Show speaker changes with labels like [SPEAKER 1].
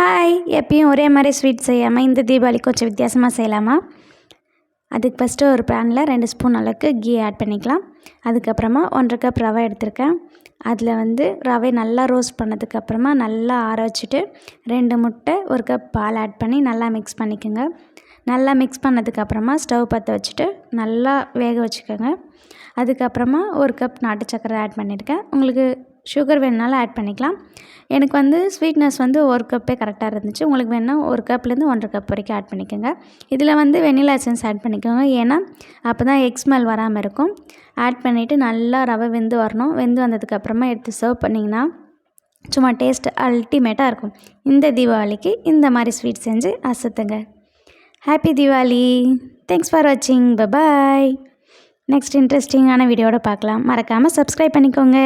[SPEAKER 1] Hi எப்பயும் ஒரே மாதிரி ஸ்வீட் செய்யாமல் இந்த தீபாவளி கொஞ்சம் வித்தியாசமாக செய்யலாமா? அதுக்கு ஃபஸ்ட்டு ஒரு பேனில் ரெண்டு ஸ்பூன் அளவுக்கு கீ ஆட் பண்ணிக்கலாம். அதுக்கப்புறமா ஒன்றரை கப் ரவை எடுத்திருக்கேன். அதில் வந்து ரவை நல்லா ரோஸ்ட் பண்ணதுக்கப்புறமா நல்லா ஆற வச்சுட்டு ரெண்டு முட்டை ஒரு கப் பால் ஆட் பண்ணி நல்லா மிக்ஸ் பண்ணிக்கோங்க. நல்லா மிக்ஸ் பண்ணதுக்கப்புறமா ஸ்டவ் பற்ற வச்சுட்டு நல்லா வேக வச்சுக்கோங்க. அதுக்கப்புறமா ஒரு கப் நாட்டு சக்கரை ஆட் பண்ணியிருக்கேன் உங்களுக்கு சுகர் வேணுனாலும் ஆட் பண்ணிக்கலாம். எனக்கு வந்து ஸ்வீட்னஸ் வந்து ஒரு கப்பே கரெக்டாக இருந்துச்சு. உங்களுக்கு வேணால் ஒரு கப்லேருந்து ஒன்றரை கப் வரைக்கும் ஆட் பண்ணிக்கோங்க. இதில் வந்து வெனிலா எசன்ஸ் ஆட் பண்ணிக்கோங்க. ஏன்னா அப்போ தான் எக் ஸ்மெல் வராமல் இருக்கும். ஆட் பண்ணிவிட்டு நல்லா ரவை வெந்து வரணும். வெந்து வந்ததுக்கப்புறமா எடுத்து சர்வ் பண்ணிங்கன்னா சும்மா டேஸ்ட் அல்டிமேட்டாக இருக்கும். இந்த தீபாவளிக்கு இந்த மாதிரி ஸ்வீட் செஞ்சு அசத்துங்க. ஹாப்பி தீபாவளி. தேங்க்ஸ் ஃபார் வாட்சிங் பபாய் நெக்ஸ்ட் இன்ட்ரெஸ்டிங்கான வீடியோட பார்க்கலாம். மறக்காமல் சப்ஸ்கிரைப் பண்ணிக்கோங்க.